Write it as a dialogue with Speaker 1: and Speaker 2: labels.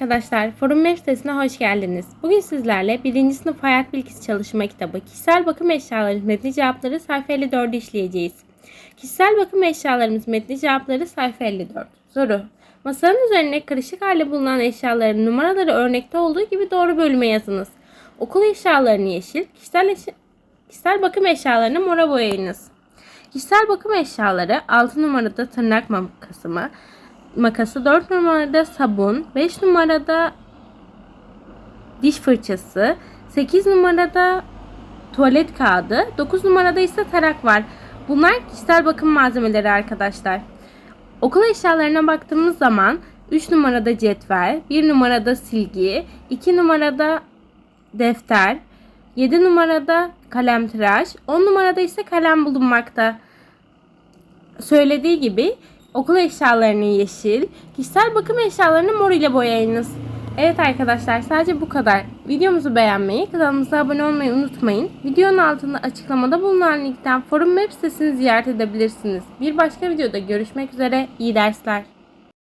Speaker 1: Arkadaşlar Forum Web sitesine hoş geldiniz. Bugün sizlerle 1. sınıf hayat bilgisi çalışma kitabı Kişisel bakım eşyaları metni cevapları sayfa 54'ü işleyeceğiz. Kişisel bakım eşyalarımız metni cevapları sayfa 54. Soru. Masanın üzerine karışık halde bulunan eşyaların numaraları örnekte olduğu gibi doğru bölüme yazınız. Okul eşyalarını yeşil, kişisel, eşya- kişisel bakım eşyalarını mora boyayınız. Kişisel bakım eşyaları 6 numarada tırnak makası mı? Makası 4 numarada sabun, 5 numarada diş fırçası, 8 numarada tuvalet kağıdı, 9 numarada ise tarak var. Bunlar kişisel bakım malzemeleri arkadaşlar. Okul eşyalarına baktığımız zaman 3 numarada cetvel, 1 numarada silgi, 2 numarada defter, 7 numarada kalem tıraş, 10 numarada ise kalem bulunmakta. Söylediği gibi okul eşyalarını yeşil, kişisel bakım eşyalarını mor ile boyayınız. Evet arkadaşlar sadece bu kadar. Videomuzu beğenmeyi, kanalımıza abone olmayı unutmayın. Videonun altında açıklamada bulunan linkten forum web sitesini ziyaret edebilirsiniz. Bir başka videoda görüşmek üzere. İyi dersler.